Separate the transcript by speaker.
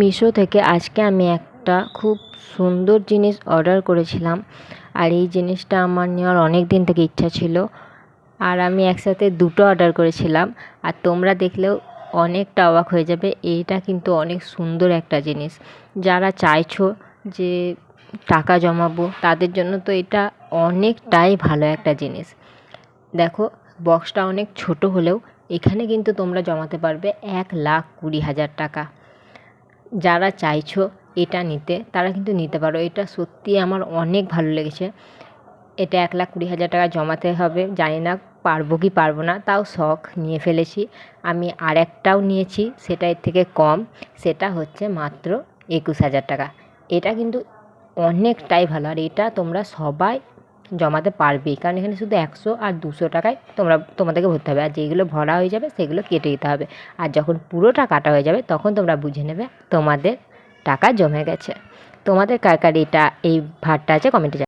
Speaker 1: মিশো থেকে আজকে আমি একটা খুব সুন্দর জিনিস অর্ডার করেছিলাম। আর এই জিনিসটা আমার নেওয়ার অনেক দিন থেকে ইচ্ছা ছিল। আর আমি একসাথে দুটো অর্ডার করেছিলাম। আর তোমরা দেখলেও অনেকটা অবাক হয়ে যাবে, এইটা কিন্তু অনেক সুন্দর একটা জিনিস। যারা চাইছো যে টাকা জমাবো, তাদের জন্য তো এটা অনেকটাই ভালো একটা জিনিস। দেখো, বক্সটা অনেক ছোট হলেও এখানে কিন্তু তোমরা জমাতে পারবে এক লাখ কুড়ি হাজার টাকা। যারা চাইছো এটা নিতে, তারা কিন্তু নিতে পারো। এটা সত্যি আমার অনেক ভালো লেগেছে। এটা এক লাখ কুড়ি হাজার টাকা জমাতে হবে। জানি না পারব কি পারব না, তাও শখ নিয়ে ফেলেছি। আমি আর একটাও নিয়েছি, সেটা এর থেকে কম। সেটা হচ্ছে মাত্র একুশ হাজার টাকা। এটা কিন্তু অনেকটাই ভালো। আর এটা তোমরা সবাই জমাতে পারবেই কারণ এখানে শুধু একশো আর দুশো টাকায় তোমরা, তোমাদেরকে ভরতে হবে। আর যেগুলো ভরা হয়ে যাবে, সেগুলো কেটে দিতে হবে। আর যখন পুরোটা কাটা হয়ে যাবে, তখন তোমরা বুঝে নেবে তোমাদের টাকা জমে গেছে। তোমাদের কার কার এটা, এই ভারটা আছে কমেন্টে